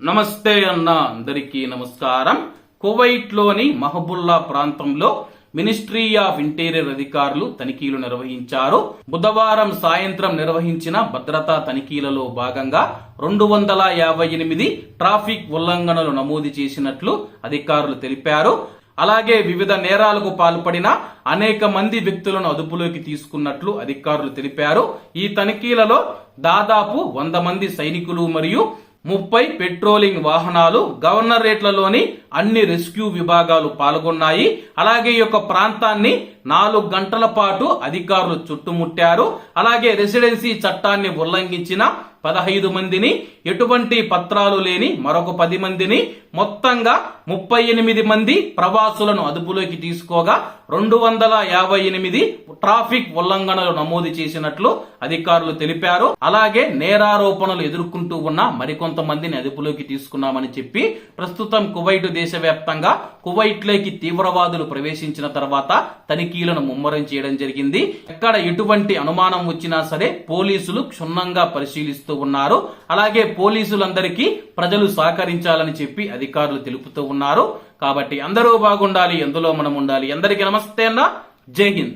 నమస్తే అన్న అందరికీ నమస్కారం. కువైట్లోని మహబుల్లా ప్రాంతంలో మినిస్ట్రీ ఆఫ్ ఇంటీరియర్ అధికారులు తనిఖీలు నిర్వహించారు. బుధవారం సాయంత్రం నిర్వహించిన భద్రతా తనిఖీలలో భాగంగా రెండు వందల యాభై ఎనిమిది ట్రాఫిక్ ఉల్లంఘనలు నమోదు చేసినట్లు అధికారులు తెలిపారు. అలాగే వివిధ నేరాలకు పాల్పడిన అనేక మంది వ్యక్తులను అదుపులోకి తీసుకున్నట్లు అధికారులు తెలిపారు. ఈ తనిఖీలలో దాదాపు వంద మంది సైనికులు మరియు ముప్పై పెట్రోలింగ్ వాహనాలు గవర్నరేట్లలోని అన్ని రెస్క్యూ విభాగాలు పాల్గొన్నాయి. అలాగే ఈ యొక్క ప్రాంతాన్ని నాలుగు గంటల పాటు అధికారులు చుట్టుముట్టారు. అలాగే రెసిడెన్సీ చట్టాన్ని ఉల్లంఘించిన పదహైదు మందిని ఎటువంటి పత్రాలు లేని మరొక పది మందిని మొత్తంగా ముప్పై ఎనిమిది మంది ప్రవాసులను అదుపులోకి తీసుకోగా రెండు వందల యాభై ఎనిమిది ట్రాఫిక్ ఉల్లంఘనలు నమోదు చేసినట్లు అధికారులు తెలిపారు. అలాగే నేరారోపణలు ఎదుర్కొంటూ ఉన్న మరికొంతమందిని అదుపులోకి తీసుకున్నామని చెప్పి ప్రస్తుతం కువైట్ దేశవ్యాప్తంగా కువైట్లోకి తీవ్రవాదులు ప్రవేశించిన తర్వాత తనిఖీలను ముమ్మరం చేయడం జరిగింది. ఎక్కడ ఎటువంటి అనుమానం వచ్చినా సరే పోలీసులు క్షుణ్ణంగా పరిశీలిస్తూ ఉన్నారు. అలాగే పోలీసులందరికీ ప్రజలు సహకరించాలని చెప్పి అధికారులు తెలుపుతూ ఉన్నారు. కాబట్టి అందరూ బాగుండాలి ఎందులో మనం ఉండాలి. అందరికీ నమస్తే అన్న. జై హింద్.